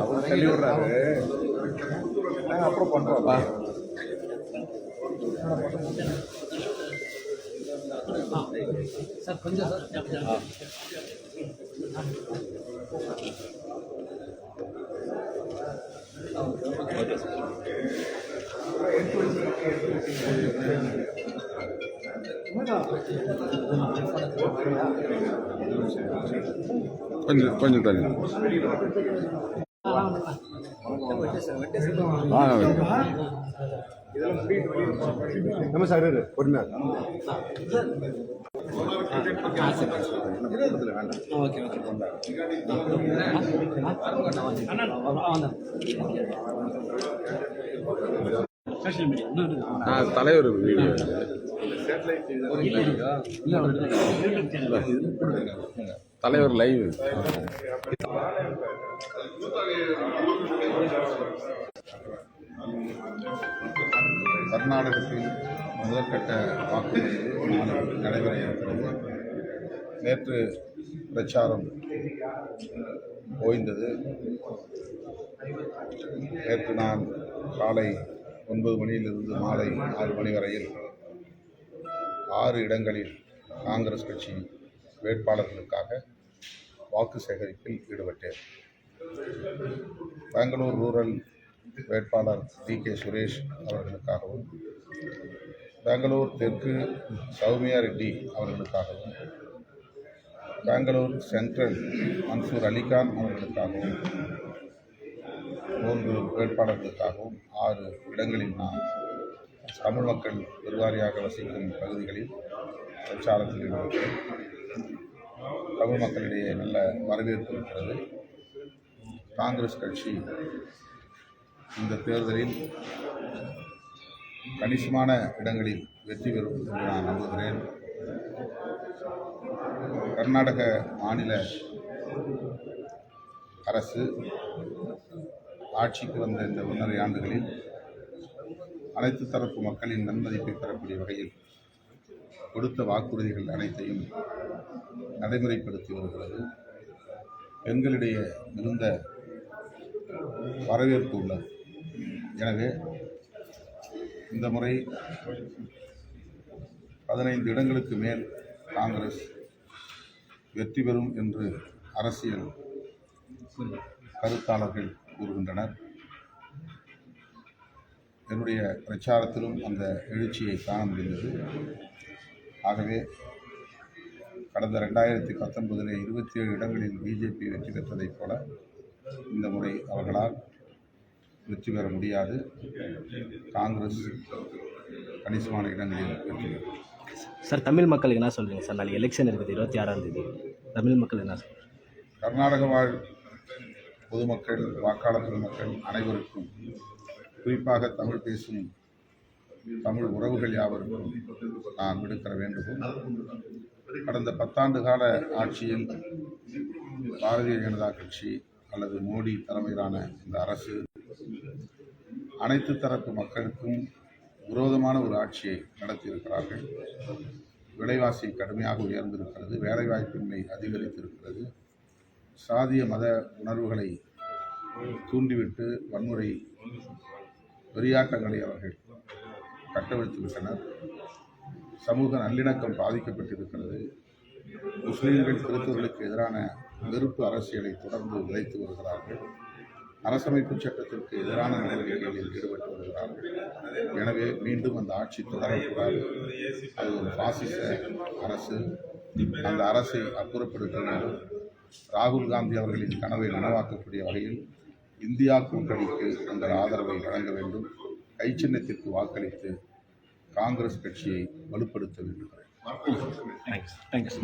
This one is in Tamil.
அவர் தள்ளி விடுறாரு நாங்கள் அப்புறம் சார் கொஞ்சம். சார் கொஞ்சம் கொஞ்சம் தள்ளி. நம்ம சார் ஓகே ஓகே தலைவர் வீடியோ. தலைவர் லைவ் கர்நாடகத்தில் முதற்கட்ட வாக்குப்பதிவு நடைபெற இருக்கிறது. நேற்று பிரச்சாரம் ஓய்ந்தது. நேற்று நான் காலை ஒன்பது மணியிலிருந்து மாலை ஆறு மணி வரையில் ஆறு இடங்களில் காங்கிரஸ் கட்சி வேட்பாளர்களுக்காக வாக்கு சேகரிப்பில் ஈடுபட்டேன். பெங்களூர் ரூரல் வேட்பாளர் டி கே சுரேஷ் அவர்களுக்காகவும் பெங்களூர் தெற்கு சௌமியா ரெட்டி அவர்களுக்காகவும் பெங்களூர் சென்ட்ரல் மன்சூர் அலிகான் அவர்களுக்காகவும் மூன்று வேட்பாளர்களுக்காகவும் ஆறு இடங்களில் நான் தமிழ் மக்கள் பெருவாரியாக வசிக்கும் பகுதிகளில் பிரச்சாரத்தில் ஈடுபட்டேன் தமிழ் மக்களிடையே நல்ல வரவேற்பு இருக்கிறது. காங்கிரஸ் கட்சி இந்த தேர்தலில் கணிசமான இடங்களில் வெற்றி பெறும் என்று நான் நம்புகிறேன். கர்நாடக மாநில அரசு ஆட்சிக்கு வந்த இந்த ஒன்றரை ஆண்டுகளில் அனைத்து தரப்பு மக்களின் நன்மதிப்பை பெறக்கூடிய வகையில் கொடுத்த வாக்குறுதிகள் அனைத்தையும் நடைமுறைப்படுத்தி வருகிறது. பெண்களிடையே மிகுந்த வரவேற்பு உள்ளது. எனவே இந்த முறை பதினைந்து இடங்களுக்கு மேல் காங்கிரஸ் வெற்றி பெறும் என்று அரசியல் கருத்தாளர்கள் கூறுகின்றனர். என்னுடைய பிரச்சாரத்திலும் அந்த எழுச்சியை காண முடிந்தது. ஆகவே கடந்த ரெண்டாயிரத்தி பத்தொன்பதிலே இருபத்தி ஏழு இடங்களில் பிஜேபி வெற்றி பெற்றதைப் போல இந்த முறை அவர்களால் வெற்றி பெற முடியாது. காங்கிரஸ் கணிசமான இடங்களில் வெற்றி பெறும் சார் தமிழ் மக்களுக்கு என்ன சொல்றீங்க சார்? நாளைக்கு எலெக்ஷன் இருக்குது இருபத்தி ஆறாம் தேதி. தமிழ் மக்கள் என்ன சொல்றீங்க? கர்நாடக வாழ் பொதுமக்கள் வாக்காளர் பெருமக்கள் அனைவருக்கும் குறிப்பாக தமிழ் பேசும் தமிழ் உறவுகள் யாவருக்கும் நான் விடுக்கிற வேண்டுகோள். கடந்த பத்தாண்டு கால ஆட்சியில் பாரதிய ஜனதா கட்சி அல்லது மோடி தலைமையிலான இந்த அரசு அனைத்து தரப்பு மக்களுக்கும் விரோதமான ஒரு ஆட்சியை நடத்தியிருக்கிறார்கள். விலைவாசி கடுமையாக உயர்ந்திருக்கிறது வேலைவாய்ப்பின்மை அதிகரித்திருக்கிறது. சாதிய மத உணர்வுகளை தூண்டிவிட்டு வன்முறை வெறியாட்டங்களை அவர்கள் கட்டவிழ்த்து விட்டனர் சமூக நல்லிணக்கம் பாதிக்கப்பட்டிருக்கிறது. முஸ்லீம்கள் கிறிஸ்தவர்களுக்கு எதிரான வெறுப்பு அரசியலை தொடர்ந்து விளைத்து வருகிறார்கள். அரசமைப்பு சட்டத்திற்கு எதிரான நடவடிக்கைகளில் ஈடுபட்டு வருகிறார்கள். எனவே மீண்டும் அந்த ஆட்சி தொடரக்கூடாது. அது ஒரு பாசிச அரசு. அந்த அரசை அப்புறப்படுத்த வேண்டும். ராகுல் காந்தி அவர்களின் கனவை நனவாக்கக்கூடிய வகையில் இந்தியா கூட்டணிக்கு உங்கள் ஆதரவை வழங்க வேண்டும். கைச்சின்னத்திற்கு வாக்களித்து காங்கிரஸ் கட்சியை வலுப்படுத்த வேண்டுகிறேன். தேங்க்ஸ்